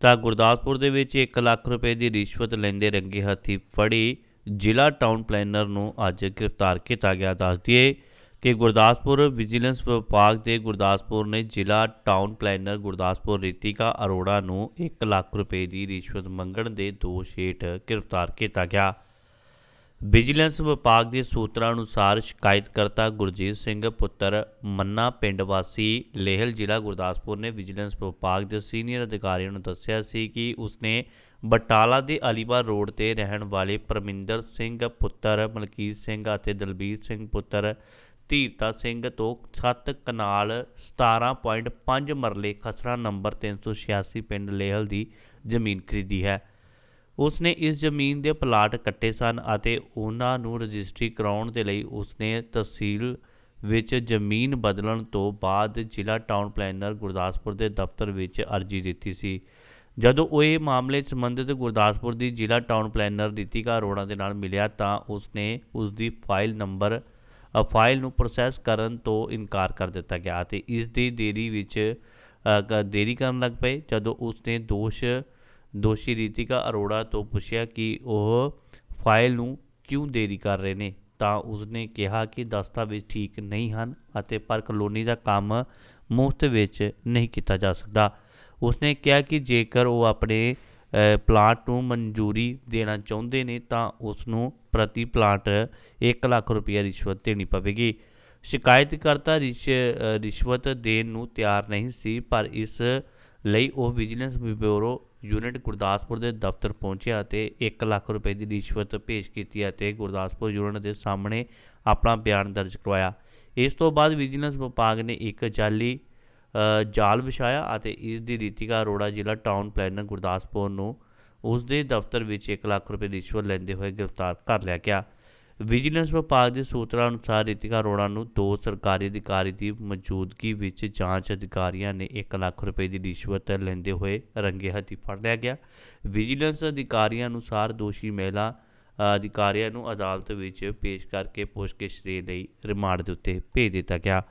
ਤਾਂ ਗੁਰਦਾਸਪੁਰ ਦੇ ਵਿੱਚ 1 ਲੱਖ ਰੁਪਏ ਦੀ ਰਿਸ਼ਵਤ ਲੈਂਦੇ ਰੰਗੇ ਹੱਥੀ ਫੜੀ ਜ਼ਿਲ੍ਹਾ ਟਾਊਨ ਪਲੈਨਰ ਨੂੰ ਅੱਜ ਗ੍ਰਿਫਤਾਰ ਕੀਤਾ ਗਿਆ। ਦੱਸ ਦਈਏ ਕਿ ਗੁਰਦਾਸਪੁਰ ਵਿਜੀਲੈਂਸ ਵਿਭਾਗ ਦੇ ਗੁਰਦਾਸਪੁਰ ਨੇ ਜ਼ਿਲ੍ਹਾ ਟਾਊਨ ਪਲੈਨਰ ਗੁਰਦਾਸਪੁਰ ਰਿਤਿਕਾ ਅਰੋੜਾ ਨੂੰ 1 ਲੱਖ ਰੁਪਏ ਦੀ ਰਿਸ਼ਵਤ ਮੰਗਣ ਦੇ ਦੋਸ਼ ਹੇਠ ਗ੍ਰਿਫਤਾਰ ਕੀਤਾ ਗਿਆ। ਵਿਜੀਲੈਂਸ ਵਿਭਾਗ ਦੇ ਸੂਤਰਾਂ ਅਨੁਸਾਰ ਸ਼ਿਕਾਇਤਕਰਤਾ ਗੁਰਜੀਤ ਸਿੰਘ, ਪੁੱਤਰ ਮੰਨਾ ਪਿੰਡ ਵਾਸੀ ਲੇਹਲ ਜ਼ਿਲ੍ਹਾ ਗੁਰਦਾਸਪੁਰ ਨੇ ਵਿਜੀਲੈਂਸ ਵਿਭਾਗ ਦੇ ਸੀਨੀਅਰ ਅਧਿਕਾਰੀਆਂ ਨੂੰ ਦੱਸਿਆ ਸੀ ਕਿ ਉਸਨੇ ਬਟਾਲਾ ਦੇ ਅਲੀਬਾਗ ਰੋਡ ਤੇ ਰਹਿਣ ਵਾਲੇ ਪਰਮਿੰਦਰ ਸਿੰਘ, ਪੁੱਤਰ ਮਲਕੀਤ ਸਿੰਘ ਅਤੇ ਦਲਬੀਰ ਸਿੰਘ, ਪੁੱਤਰ ਧੀਰਤਾ ਸਿੰਘ ਤੋਂ 7 ਕਨਾਲ 17.5 ਮਰਲੇ ਖਸਰਾ ਨੰਬਰ 386 ਪਿੰਡ ਲੇਹਲ ਦੀ ਜ਼ਮੀਨ ਖਰੀਦੀ ਹੈ। ਉਸਨੇ ਇਸ ਜ਼ਮੀਨ ਦੇ ਪਲਾਟ ਕੱਟੇ ਸਨ ਅਤੇ ਉਹਨਾਂ ਨੂੰ ਰਜਿਸਟਰੀ ਕਰਾਉਣ ਦੇ ਲਈ ਉਸਨੇ ਤਹਿਸੀਲ ਵਿੱਚ ਜ਼ਮੀਨ ਬਦਲਣ ਤੋਂ ਬਾਅਦ ਜ਼ਿਲ੍ਹਾ ਟਾਊਨ ਪਲੈਨਰ ਗੁਰਦਾਸਪੁਰ ਦੇ ਦਫ਼ਤਰ ਵਿੱਚ ਅਰਜ਼ੀ ਦਿੱਤੀ ਸੀ। ਜਦੋਂ ਉਹ ਇਹ ਮਾਮਲੇ ਸੰਬੰਧਿਤ ਗੁਰਦਾਸਪੁਰ ਦੀ ਜ਼ਿਲ੍ਹਾ ਟਾਊਨ ਪਲੈਨਰ ਰੀਤਿਕਾ ਅਰੋੜਾ ਦੇ ਨਾਲ ਮਿਲਿਆ ਤਾਂ ਉਸਨੇ ਉਸ ਦੀ ਫਾਈਲ ਨੰਬਰ ਫਾਈਲ ਨੂੰ ਪ੍ਰੋਸੈਸ ਕਰਨ ਤੋਂ ਇਨਕਾਰ ਕਰ ਦਿੱਤਾ ਗਿਆ ਅਤੇ ਇਸ ਦੀ ਦੇਰੀ ਵਿੱਚ ਅ, ਦੇਰੀ ਕਰਨ ਲੱਗ ਪਏ। ਜਦੋਂ ਉਸਨੇ ਦੋਸ਼ ਦੋਸ਼ੀ ਰੀਤਿਕਾ ਅਰੋੜਾ ਤੋਂ ਪੁੱਛਿਆ ਕਿ ਉਹ ਫਾਈਲ ਨੂੰ ਕਿਉਂ ਦੇਰੀ ਕਰ ਰਹੇ ਨੇ, ਤਾਂ ਉਸਨੇ ਕਿਹਾ ਕਿ ਦਸਤਾਵੇਜ਼ ਠੀਕ ਨਹੀਂ ਹਨ ਅਤੇ ਪਰ ਕਲੋਨੀ ਦਾ ਕੰਮ ਮੁਫਤ ਵਿੱਚ ਨਹੀਂ ਕੀਤਾ ਜਾ ਸਕਦਾ। ਉਸਨੇ ਕਿਹਾ ਕਿ ਜੇਕਰ ਉਹ ਆਪਣੇ ਪਲਾਂਟ ਨੂੰ ਮਨਜ਼ੂਰੀ ਦੇਣਾ ਚਾਹੁੰਦੇ ਨੇ, ਤਾਂ ਉਸ ਨੂੰ ਪ੍ਰਤੀ ਪਲਾਂਟ 1 ਲੱਖ ਰੁਪਏ ਰਿਸ਼ਵਤ ਦੇਣੀ ਪਵੇਗੀ। ਸ਼ਿਕਾਇਤਕਰਤਾ ਰਿਸ਼ ਰਿਸ਼ਵਤ ਦੇਣ ਨੂੰ ਤਿਆਰ ਨਹੀਂ ਸੀ, ਪਰ ਇਸ ਲਈ ਉਹ ਵਿਜੀਲੈਂਸ ਬਿਊਰੋ ਯੂਨਿਟ ਗੁਰਦਾਸਪੁਰ ਦੇ ਦਫ਼ਤਰ ਪਹੁੰਚਿਆ ਅਤੇ 1 ਲੱਖ ਰੁਪਏ ਦੀ ਰਿਸ਼ਵਤ ਪੇਸ਼ ਕੀਤੀ ਅਤੇ ਗੁਰਦਾਸਪੁਰ ਯੂਨਿਟ ਦੇ ਸਾਹਮਣੇ ਆਪਣਾ ਬਿਆਨ ਦਰਜ ਕਰਵਾਇਆ। ਇਸ ਤੋਂ ਬਾਅਦ ਵਿਜੀਲੈਂਸ ਵਿਭਾਗ ਨੇ ਇੱਕ ਜਾਲੀ ਜਾਲ ਵਿਛਾਇਆ ਅਤੇ ਇਸ ਦੀ ਰੀਤਿਕਾ ਅਰੋੜਾ ਜ਼ਿਲ੍ਹਾ ਟਾਊਨ ਪਲੈਨਰ ਗੁਰਦਾਸਪੁਰ ਨੂੰ ਉਸ ਦੇ ਦਫ਼ਤਰ ਵਿੱਚ 1 ਲੱਖ ਰੁਪਏ ਰਿਸ਼ਵਤ ਲੈਂਦੇ ਹੋਏ ਗ੍ਰਿਫਤਾਰ ਕਰ ਲਿਆ ਗਿਆ। ਵਿਜੀਲੈਂਸ ਵਿਭਾਗ ਦੇ ਸੂਤਰਾਂ ਅਨੁਸਾਰ ਰਿਤਿਕਾ ਅਰੋੜਾ ਨੂੰ ਦੋ ਸਰਕਾਰੀ ਅਧਿਕਾਰੀ ਦੀ ਮੌਜੂਦਗੀ ਵਿੱਚ ਜਾਂਚ ਅਧਿਕਾਰੀਆਂ ਨੇ 1 ਲੱਖ ਰੁਪਏ ਦੀ ਰਿਸ਼ਵਤ ਲੈਂਦੇ ਹੋਏ ਰੰਗੇ ਹੱਥੀਂ ਫੜ ਲਿਆ ਗਿਆ। ਵਿਜੀਲੈਂਸ ਅਧਿਕਾਰੀਆਂ ਅਨੁਸਾਰ ਦੋਸ਼ੀ ਮਹਿਲਾ ਅਧਿਕਾਰੀਆਂ ਨੂੰ ਅਦਾਲਤ ਵਿੱਚ ਪੇਸ਼ ਕਰਕੇ ਪੁੱਛਗਿੱਛ ਦੇ ਲਈ ਰਿਮਾਂਡ ਦੇ ਉੱਤੇ ਭੇਜ ਦਿੱਤਾ ਗਿਆ।